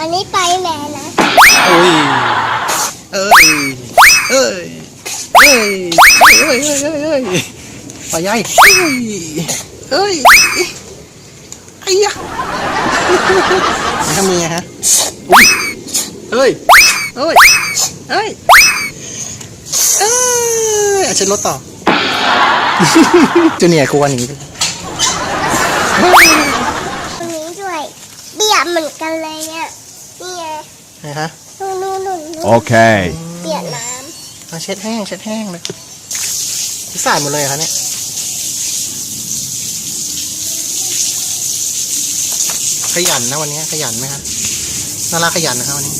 อันนี้ไปแม่นะโอ้ยเอ้ยเอ้ยเอ้ยเอ้ยเอ้ยเอ้ยเอ้ยเอ้ยปล่อยใหญ่เอ้ยเอ้ยไอ้ยะมันทำมือไงฮะอุ้ยเอ้ยเอ้ยเอ้ยเอ้ยเอาเช็ดรถต่อจูเนียร์กลัวหนีไปตรงนี้ด้วย เบียดเหมือนกันเลยเนี่ยนี่ ไงนะฮะนู่นนู่นนู่นนู่น Okay. เบียดน้มาเช็ดแห้งเช็ดแห้งเลยที่ใส่หมดเลยเหรอคะเนี่ยขยันนะวันนี้ขยันไหมครับนาราขยันนะครับวันนี้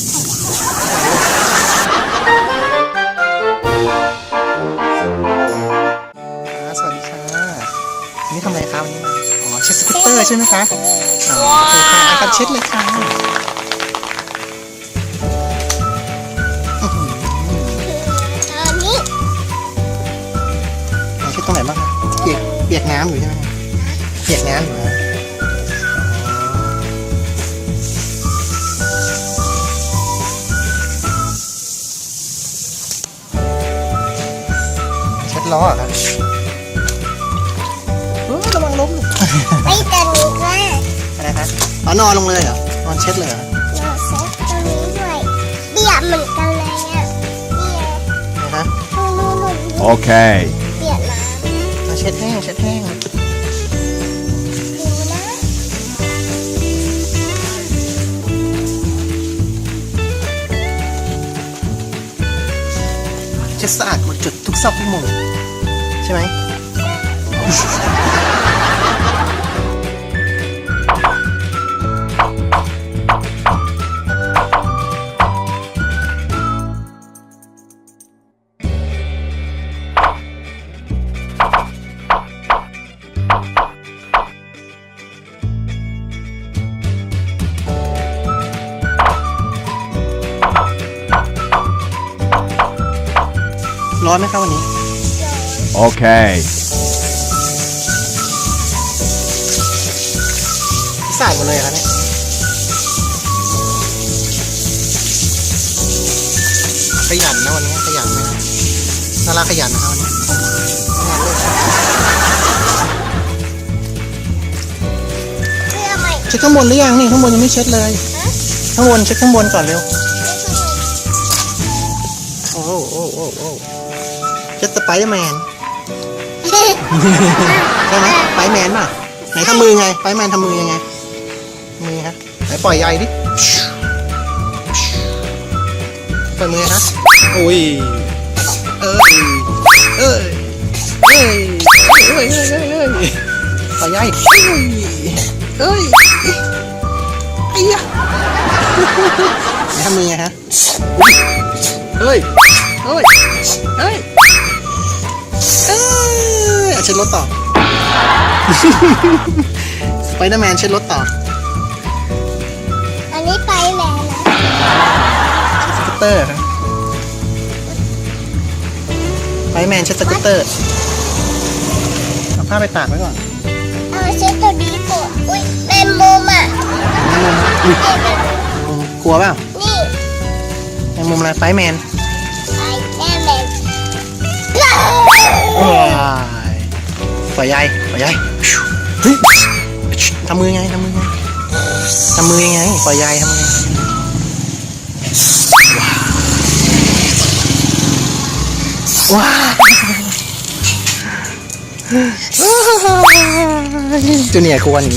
อ่าสวัสดีค่ะวันนี่ทำอะไรครับวันนี้อ๋อเช็ดสกูตเตอร์ใช่ไหมคะอ๋อโอเคค่ะอาการเช็ดเลยค่ะ รงไหนบ้างคะเปียกเปียกน้ำอยู่ใช่ไหมเปียกน้ำอยู่นะเช็ดล้อเหรอครับเออระวังล้มไปแต่นี้ก็อะไรคะอ๋อนอนลงเลยเหรอนอนเช็ดเลยเหรอเราเซ็ตตรงนี้ด้วยเบียดเหมือนกันเลยเนี่ยนี่ไงนะฮะนู่นนู่นนู่นนู่น Okay. เช็ดแห้งเช็ดแห้งำดูนะเช็ดสะอาดหมดจุดทุกซอกทุกมุมใช่ไหม ร้อนไหมครับวันนี้ Okay. ใส่หมดเลยเหรอครับเนี่ยขยันนะวันนี้ขยันไหมครับนาราขยันนะครับวันนี้ขยันเลยเสื้อใหม่เช็ดข้างบนหรือยังนี่ข้างบนยังไม่เช็ดเลย ข้างบนเช็ดข้างบนก่อนเร็วโอ้โห ช็ดสไปเดอร์แมนใช่ไหมสไปเดอร์แมนป่ะไหนทำมือไงสไปเดอร์แมนทำมือยังไงมือฮะไหนปล่อยใยดิปล่อยมือฮะโอ้ยเอ้ยเอ้ยเอ้ยเอ้ยเอ้ยเอ้ยเอ้ยเอ้ยปล่อยใยเอ้ยเอ้ยไอ้ยะไหนทำมือไงฮะอุ๊ยเฮ้ยเฮ้ยเฮ้ย เอ้ยเอาเช็ดรถต่อ สไปเดอร์แมนเช็ดรถต่ออันนี้ไปแม่นะสกูตเตอร์ครับสไปเดอร์แมนเช็ดสกูตเตอร์เอาผ้าไปตากไว้ก่อนเอาเซ็ตตัวนี้ก่อนอุ้ยแมนมุมอะแมงมุมอุ๊ยเอ็มแมงมุมกลัวเปล่านี่แมงมุมอะไรไฟแมน ไปแม่แมน ว้ายปล่อยใยปล่อยใยเฮ้ยทำมือไงทำมือไงทำมือยังไงปล่อยใยทำมือไงว้าวว้าวจูเนียร์กลัวหนี